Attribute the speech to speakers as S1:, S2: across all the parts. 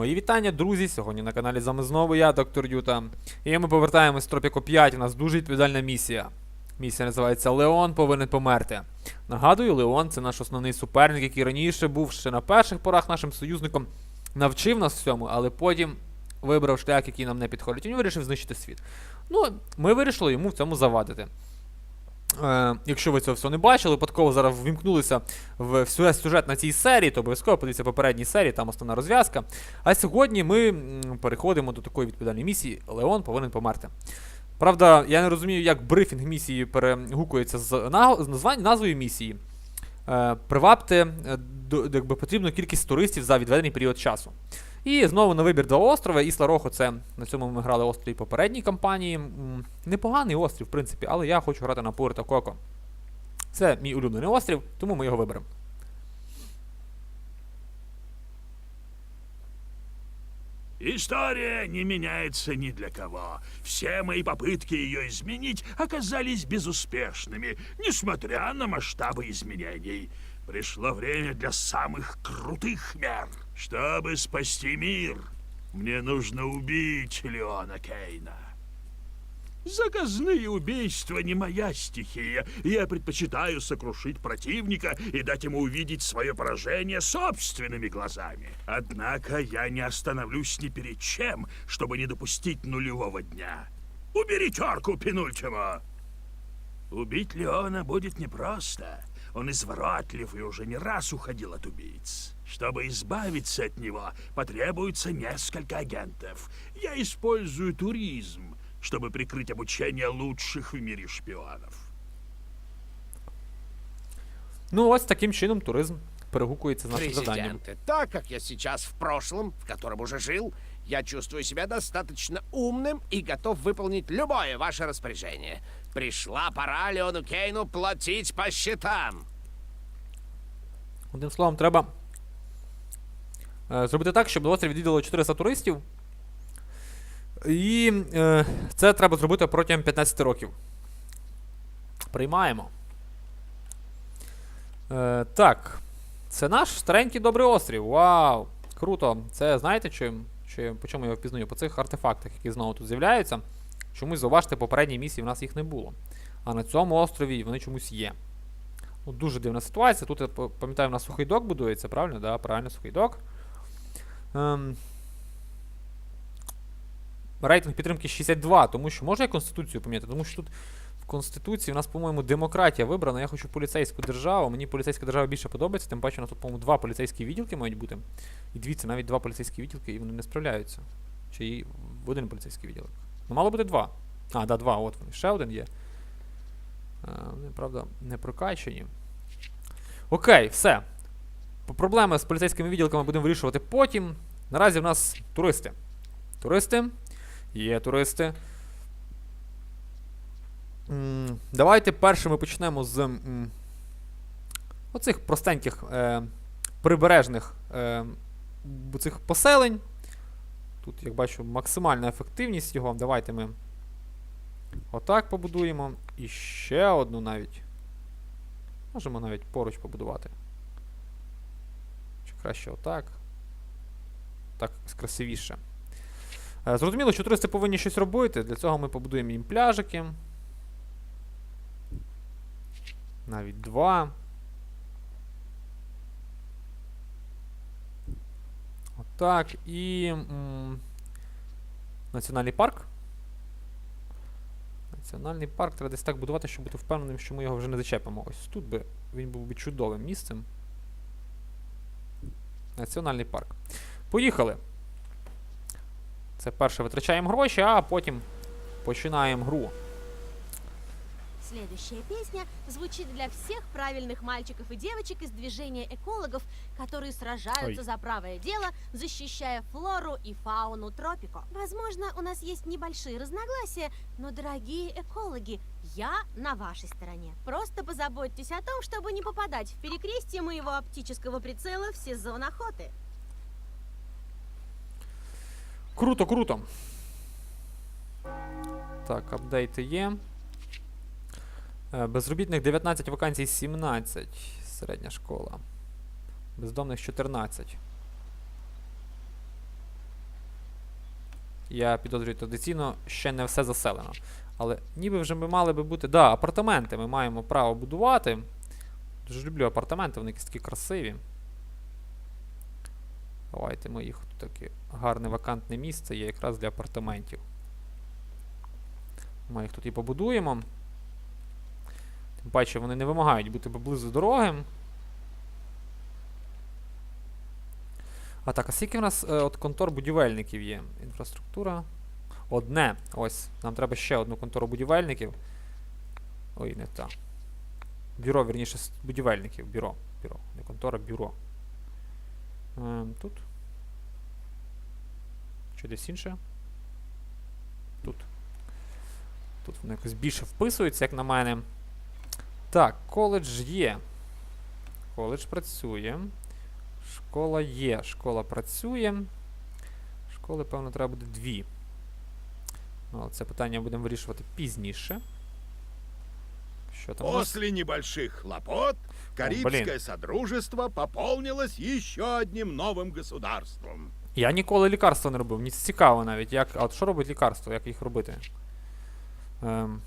S1: Мої вітання, друзі! Сьогодні на каналі з вами знову я, доктор Юта. І ми повертаємось з Тропіко 5. У нас дуже відповідальна місія. Місія називається Леон повинен померти. Нагадую, Леон це наш основний суперник, який раніше був ще на перших порах нашим союзником, навчив нас всьому, але потім вибрав шлях, який нам не підходить. І він вирішив знищити світ. Ну, ми вирішили йому в цьому завадити. Е, якщо ви цього всього не бачили, випадково зараз ввімкнулися в сюжет, на цій серії, то обов'язково подивіться попередній серії, там основна розв'язка. А сьогодні ми переходимо до такої відповідальної місії Леон повинен померти. Правда, я не розумію, як брифінг місії перегукується з, на, з названь, назвою місії. Е, привабте е, якби, потрібну кількість туристів за відведений період часу. І знову на вибір два острова. Ісла Рохо, це на цьому ми грали острів попередній кампанії. М, Непоганий острів, в принципі, але я хочу грати на Пуерто Коко. Це мій улюблений острів, тому ми його виберемо.
S2: История не меняется ни для кого. Все мои попытки ее изменить оказались безуспешными, несмотря на масштабы изменений. Пришло время для самых крутых мер. Чтобы спасти мир, мне нужно убить Леона Кейна. Заказные убийства не моя стихия. Я предпочитаю сокрушить противника и дать ему увидеть свое поражение собственными глазами. Однако я не остановлюсь ни перед чем, чтобы не допустить нулевого дня. Убери терку, Пенультимо! Убить Леона будет непросто. Он изворотлив и уже не раз уходил от убийц. Чтобы избавиться от него, потребуется несколько агентов. Я использую туризм, чтобы прикрыть обучение лучших в мире шпионов.
S1: Ну, ось таким чином туризм перегукується з нашим завданням.
S3: Президенты, так как я сейчас в прошлом, в котором уже жил, я чувствую себя достаточно умным и готов выполнить любое ваше распоряжение. Пришла пора Леону Кейну платить по счетам.
S1: Одним словом, треба е, зробити так, щоб острів відвідало 400 туристів. І е, це треба зробити протягом 15 років. Приймаємо. Е, так. Це наш старенький добрий острів. Вау! Круто! Це знаєте, чим, чи, по чому я впізнаю? По цих артефактах, які знову тут з'являються. Чомусь, зауважте, попередній місії в нас їх не було. А на цьому острові вони чомусь є. Ну, дуже дивна ситуація. Тут, я пам'ятаю, у нас сухий док будується, правильно? Да, правильно, сухий док. Ем... Рейтинг підтримки 62, тому що можна я Конституцію поміняти? Тому що тут в Конституції у нас, по-моєму, демократія вибрана. Я хочу поліцейську державу. Мені поліцейська держава більше подобається, тим паче у нас тут, по-моєму, два поліцейські відділки мають бути. І дивіться, навіть два поліцейські відділки, і вони не справляються. Чи і один поліцейський відділок. Ну, мало бути два. А, да, два, от вони. Ще один є. Е, Вони, правда, не прокачені. Окей, все. Проблеми з поліцейськими відділками будемо вирішувати потім. Наразі в нас туристи. Туристи. Є туристи. Давайте перше ми почнемо з оцих простеньких е, прибережних е, цих поселень. Тут, як бачу, максимальна ефективність його. Давайте ми отак побудуємо. І ще одну навіть. Можемо навіть поруч побудувати. Краще отак. Так, красивіше. Е, Зрозуміло, що туристи повинні щось робити. Для цього ми побудуємо їм пляжики. Навіть два. Отак. І. Національний парк. Національний парк треба десь так будувати, щоб бути впевненим, що ми його вже не зачепимо. Ось тут би він був би чудовим місцем Національний парк. Поїхали. Це перше витрачаємо гроші, а потім починаємо гру.
S4: Следующая песня звучит для всех правильных мальчиков и девочек из движения экологов, которые сражаются
S1: Ой.
S4: за правое дело, защищая флору и фауну тропико. Возможно, у нас есть небольшие разногласия, но, дорогие экологи, я на вашей стороне. Просто позаботьтесь о том, чтобы не попадать в перекрестие моего оптического прицела в сезон охоты.
S1: Круто, круто. Так, апдейти є. Е, Безробітних 19 вакансій 17. Середня школа. Бездомних 14. я підозрюю традиційно, ще не все заселено. Але ніби вже ми мали би бути. Да, апартаменти ми маємо право будувати. Дуже люблю апартаменти, вони якісь такі красиві. Давайте ми їх тут таке гарне вакантне місце є якраз для апартаментів. Ми їх тут і побудуємо. Тим паче вони не вимагають бути поблизу дороги. А так, а скільки в нас е, от контор будівельників є? Інфраструктура. Одне. Ось. Нам треба ще одну контору будівельників. Ой, не та. Бюро, вірніше, будівельників. Бюро. Бюро. Не контора, бюро. Ем, тут. Чи десь інше? Тут. Тут воно якось більше вписується, як на мене. Так, коледж є. Коледж працює. Школа є. Школа працює. Школи, певно, треба буде дві. Ну, але це питання будемо вирішувати пізніше. Що там?
S5: После небольших хлопот Карибское. Содружество пополнилось еще одним новым государством.
S1: Я ніколи лікарства не робив. Мені цікаво навіть, як. А от що робить лікарство, як їх робити? Ем.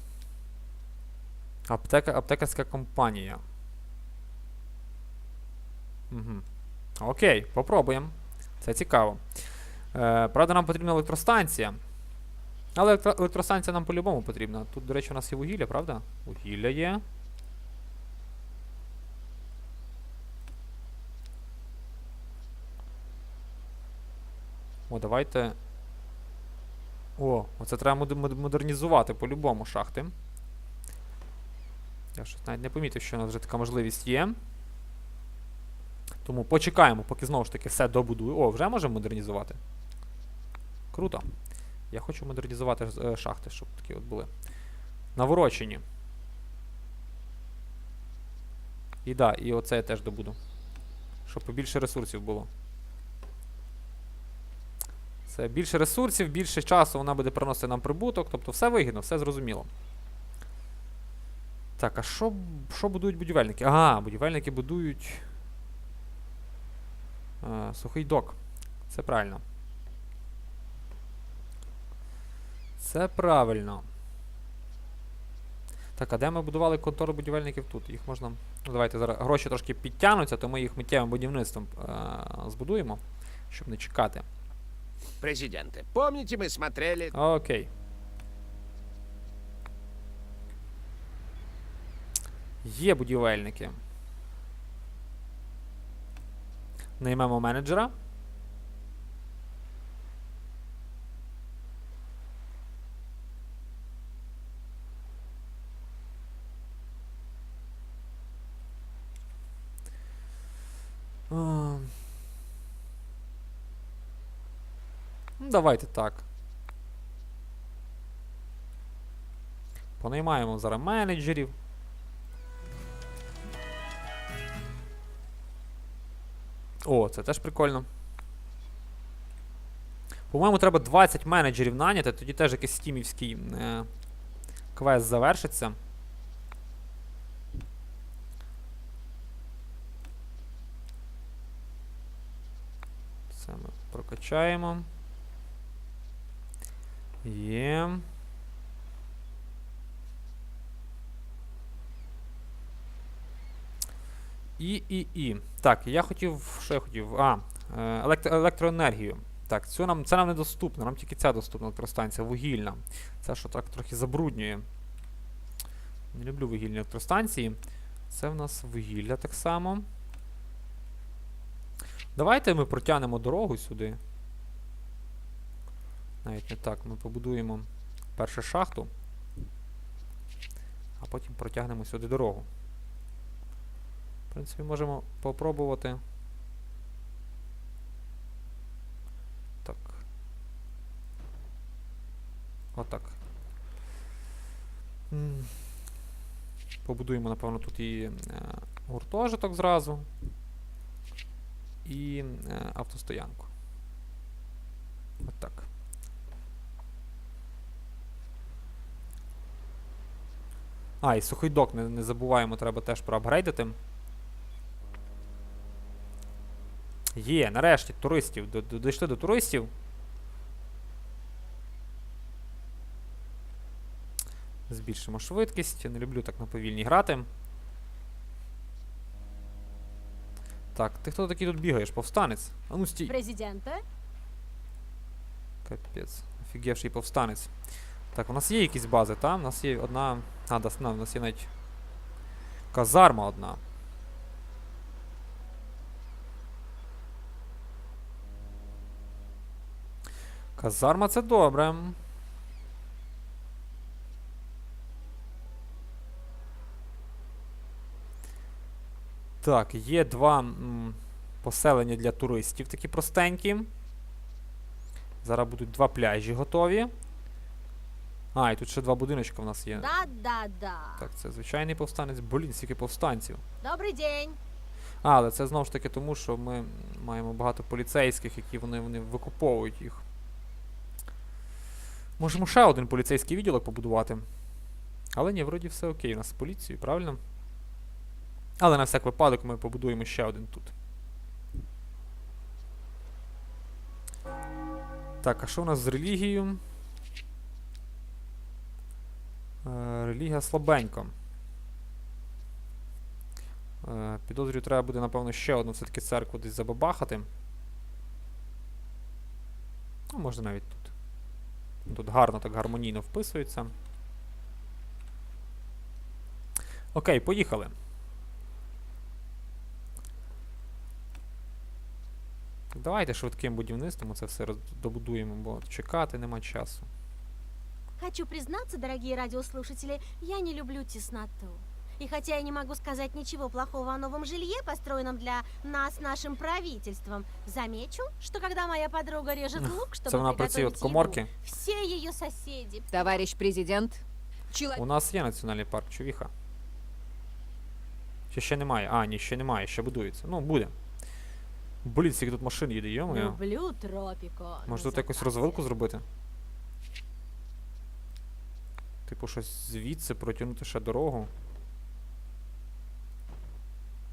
S1: Аптека, аптекарська компанія. Угу. Окей, попробуємо. Це цікаво. Е, правда, нам потрібна електростанція. Але електро- електростанція нам по-любому потрібна. Тут, до речі, у нас є вугілля, правда? Вугілля є. О, давайте. О, оце треба мод- мод- модернізувати по-любому шахти. Я щось навіть не помітив, що у нас вже така можливість є. Тому почекаємо, поки знову ж таки все добудую. О, вже можемо модернізувати. Круто. Я хочу модернізувати е, шахти, щоб такі от були. Наворочені. І да, і оце я теж добуду. Щоб побільше ресурсів було. Це більше ресурсів, більше часу вона буде приносити нам прибуток. Тобто все вигідно, все зрозуміло. Так, а що, що будують будівельники? Ага, будівельники будують. е, сухий док. Це правильно. Це правильно. Так, а де ми будували контору будівельників тут? Їх можна. Ну, давайте зараз гроші трошки підтягнуться, то ми їх миттєвим будівництвом е- збудуємо, щоб не чекати.
S3: Президенты, помните, мы смотрели...
S1: Окей. Є будівельники. Наймемо менеджера. А. Ну, давайте так. Понаймаємо зараз менеджерів. О, це теж прикольно. По-моєму, треба 20 менеджерів наняти, тоді теж якийсь стімівський е, квест завершиться. Це ми прокачаємо. Є. І, і, і. Так, я хотів. Що я хотів? А, е, електро, електроенергію. Так, цю нам, це нам недоступно, нам тільки ця доступна електростанція, вугільна. Це що так трохи забруднює. Не люблю вугільні електростанції. Це в нас вугілля так само. Давайте ми протягнемо дорогу сюди. Навіть не так. Ми побудуємо першу шахту, а потім протягнемо сюди дорогу. В принципі, можемо попробувати. Так. Отак. Побудуємо, напевно, тут і е, гуртожиток зразу. І е, автостоянку. Отак. А, і сухий док не, не забуваємо, треба теж проапгрейдити. Є, нарешті, туристів. Дійшли до туристів. Збільшимо швидкість. Не люблю так на повільній грати. Так, ти хто такий тут бігаєш? Повстанець? А ну стій.
S4: Президента?
S1: Капець. Офігевший повстанець. Так, у нас є якісь бази, там? У нас є одна. А, да, у нас є навіть. Казарма одна. Казарма це добре. Так, є два м, поселення для туристів, такі простенькі. Зараз будуть два пляжі готові. А, і тут ще два будиночка в нас є.
S4: Да-да-да.
S1: Так, це звичайний повстанець. Блін, скільки повстанців.
S4: Добрий день.
S1: А, але це знову ж таки тому, що ми маємо багато поліцейських, які вони, вони викуповують їх. Можемо ще один поліцейський відділок побудувати. Але ні, вроді все окей у нас з поліцією, правильно? Але на всяк випадок ми побудуємо ще один тут. Так, а що у нас з релігією? Е, релігія слабенько. Е, Підозрюю, треба буде, напевно, ще одну все-таки церкву десь забабахати. Ну, можна навіть тут. Тут гарно, так гармонійно вписується. Окей, поїхали. Давайте швидким будівництвом це все добудуємо, бо чекати нема часу.
S4: Хочу признаться, дорогие радиослушатели, я не люблю тесноту. И хотя я не могу сказать ничего плохого о новом жилье, построенном для нас нашим правительством, замечу, что когда моя подруга режет лук, чтобы
S1: от
S4: приготовить еду, все ее соседи
S6: Товарищ президент,
S1: У нас є національний парк Чувіха. Чи ще немає? А, ні, ще немає, ще будується. Ну, буде. Блін, скільки тут машин їде, йо-моє.
S4: люблю тропико.
S1: Може тут якусь
S4: закате.
S1: розвилку зробити? Типу щось звідси протягнути ще дорогу.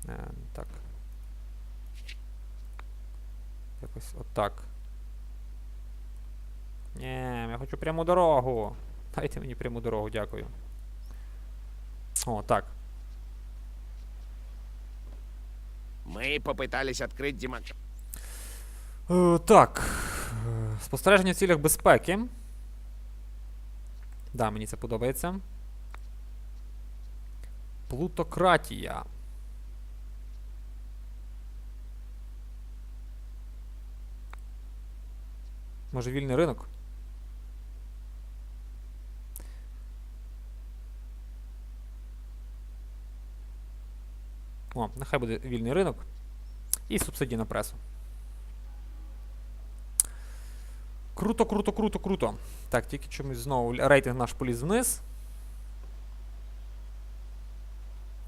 S1: Е, так. Якось отак. Ні, я хочу пряму дорогу. Дайте мені пряму дорогу, дякую. О, так.
S3: Мы попытались открыть демократию.
S1: Е, так. Е, Спостереження в цілях безпеки. Да, мені це подобається. Плутократія. Може вільний ринок? О, нехай буде вільний ринок. І субсидії на пресу. Круто, круто, круто, круто. Так, тільки чомусь знову рейтинг наш поліз вниз.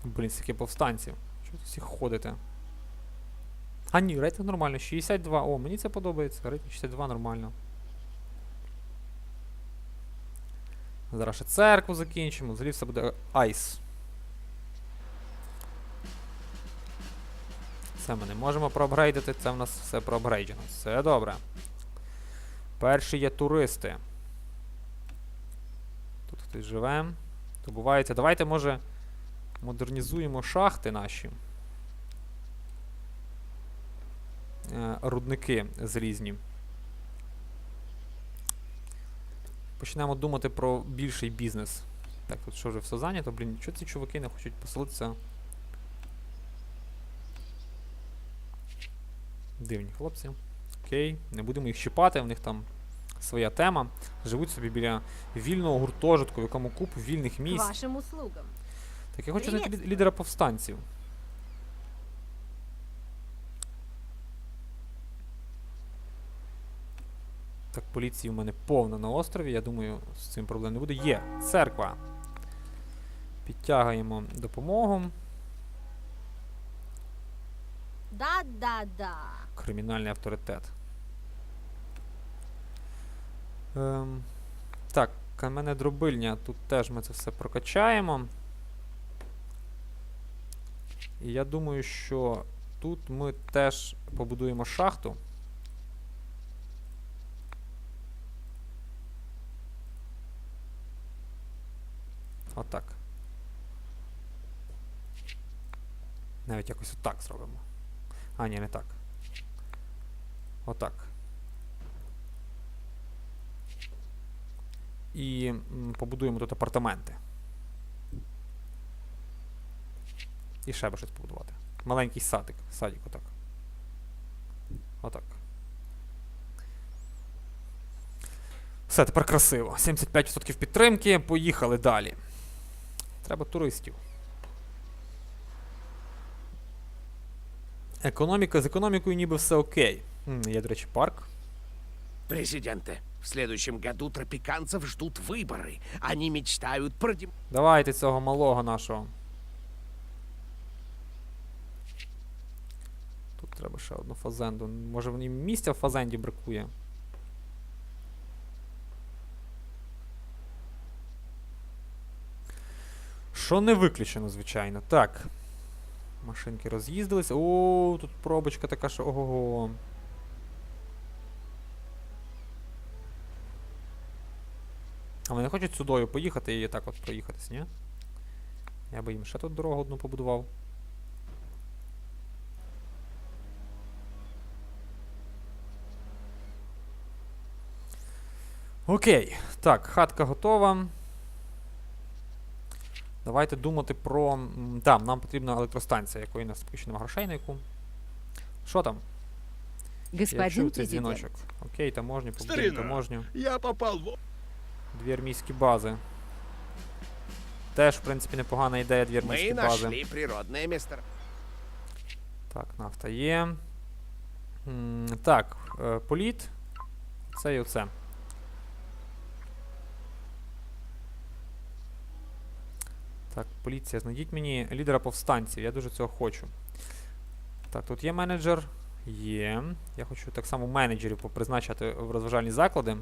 S1: Блін, скільки повстанців. Чого тут всі ходите? А ні, рейтинг нормально. 62. О, мені це подобається. Рейтинг 62 нормально. Зараз ще церкву закінчимо. Взагалі все буде айс. Це ми не можемо проапгрейдити, це в нас все проапгрейджено. Все добре. Перші є туристи. Тут хтось живе. Добувається. Давайте, може, модернізуємо шахти наші. Е, рудники зрізні. Почнемо думати про більший бізнес. Так, тут що вже все зайнято? Блін, чого ці чуваки не хочуть поселитися? Дивні хлопці. Окей, не будемо їх чіпати, в них там своя тема. Живуть собі біля вільного гуртожитку, в якому купу вільних місць.
S4: вашим услугам.
S1: Так я хочу знайти лі- лідера повстанців. Так, поліції в мене повно на острові. Я думаю, з цим проблем не буде. Є, церква. Підтягуємо допомогу.
S4: Да-да-да.
S1: Кримінальний авторитет. Ем, так, камене дробильня. Тут теж ми це все прокачаємо. І я думаю, що тут ми теж побудуємо шахту. Отак. Навіть якось отак зробимо. А, ні, не так. Отак. І побудуємо тут апартаменти. І ще би щось побудувати. Маленький садик. Садик отак. Отак. Все, тепер красиво. 75% підтримки. Поїхали далі. Треба туристів. Економіка з економікою ніби все окей. М, Є, до речі, парк.
S3: Президенты, в следующем году тропиканцев ждут выборы. Они мечтают про дем-
S1: Давайте цього малого нашого. Тут треба ще одну фазенду. Може в ній місця в фазенді бракує. Що не виключено, звичайно. Так. Машинки роз'їздились. О, тут пробочка така, що ого. А вони хочуть сюдою поїхати і так от проїхатись, ні? Я би їм ще тут дорогу одну побудував. Окей. Так, хатка готова. Давайте думати про. Там, нам потрібна електростанція, якої нас поки що немає грошей на яку. Що там?
S6: Господин президент,
S1: дзвіночок. Окей, таможню, побудуємо таможню.
S5: Я попал в...
S1: Дві армійські бази. Теж, в принципі, непогана ідея, дві армійські
S3: Мы
S1: бази.
S3: нашли природное место.
S1: Так, нафта є. М, Так, е, політ. Це і оце. Так, поліція, знайдіть мені лідера повстанців. Я дуже цього хочу. Так, тут є менеджер. Є. Я хочу так само менеджерів попризначати в розважальні заклади.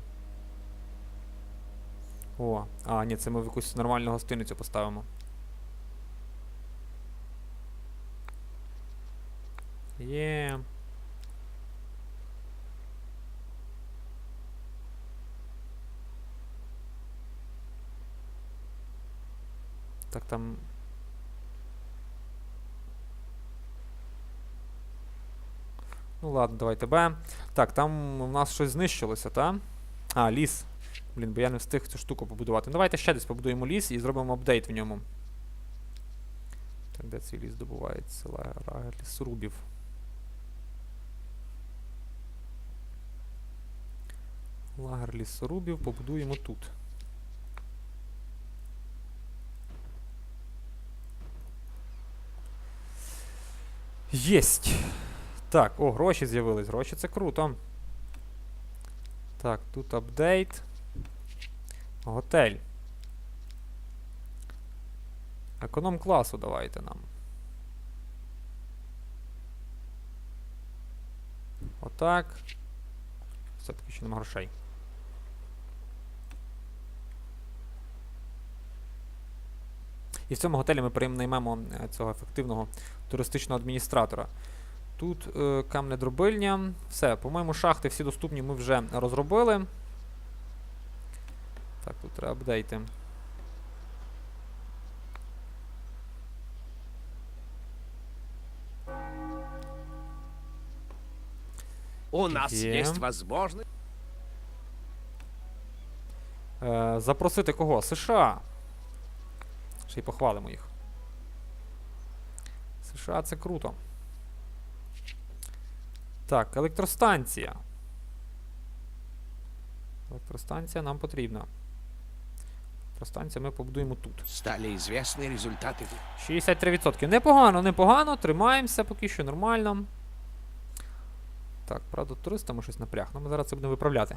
S1: О, а, ні, це ми в якусь нормальну гостиницю поставимо. Є. Так там. Ну ладно, давай тебе. Так, там у нас щось знищилося, та? А, ліс. Блін, бо я не встиг цю штуку побудувати. Ну, давайте ще десь побудуємо ліс і зробимо апдейт в ньому. Так, де цей ліс добувається? Лагер лісорубів. Лагер лісорубів побудуємо тут. Єсть. Так, о, гроші з'явились. Гроші це круто. Так, тут апдейт. Готель. Економ класу давайте нам. Отак. Все поки що нема грошей. І в цьому готелі ми наймемо е, цього ефективного туристичного адміністратора. Тут е, камнедробильня. Все, по-моєму, шахти всі доступні ми вже розробили. Так, тут треба апдейти.
S3: У нас есть возможность...
S1: Е, запросити кого? США. Ще й похвалимо їх. США це круто. Так, електростанція. Електростанція нам потрібна. Електростанція ми побудуємо тут.
S3: Стали известны результаты
S1: 63%. Непогано, непогано. Тримаємося поки що нормально. Так, правда, туристами щось напряг. Ну, ми зараз це будемо виправляти.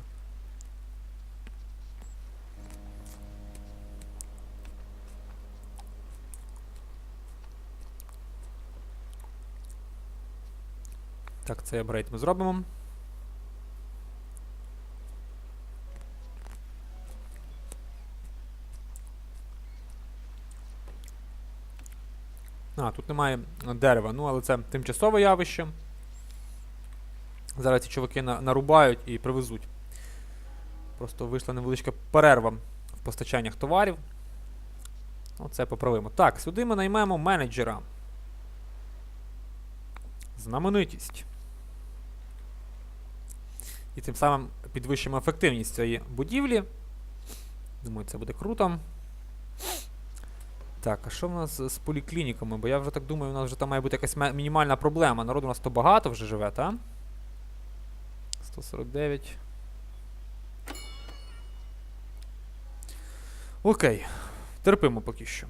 S1: Так, цей апгрейд ми зробимо. А, тут немає дерева, ну але це тимчасове явище. Зараз ці чуваки на, нарубають і привезуть. Просто вийшла невеличка перерва в постачаннях товарів. Оце поправимо. Так, сюди ми наймемо менеджера. Знаменитість. І тим самим підвищимо ефективність цієї будівлі. Думаю, це буде круто. Так, а що в нас з поліклініками? Бо я вже так думаю, у нас вже там має бути якась мінімальна проблема. Народу у нас то багато вже живе, та? 149. Окей. Терпимо поки що.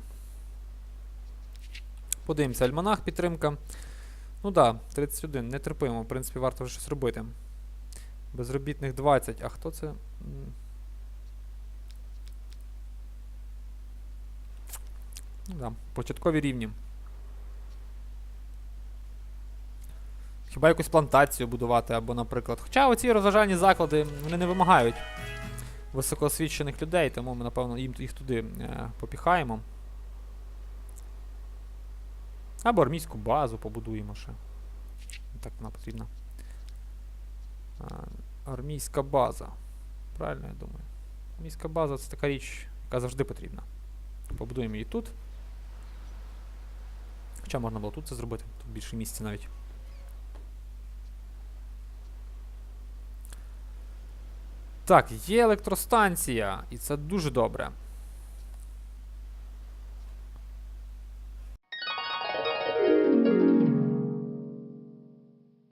S1: Подивимося, альманах підтримка. Ну так, да, 31, не терпимо, в принципі, варто вже щось робити. Безробітних 20. А хто це? Ну да, початкові рівні. Хіба якусь плантацію будувати, або, наприклад. Хоча оці розважальні заклади вони не вимагають високоосвічених людей, тому ми, напевно, їм їх туди е, попіхаємо. Або армійську базу побудуємо ще. Так вона потрібна. Армійська база. Правильно, я думаю. Армійська база це така річ, яка завжди потрібна. Побудуємо її тут. Хоча можна було тут це зробити, тут більше місця навіть. Так, є електростанція, і це дуже добре.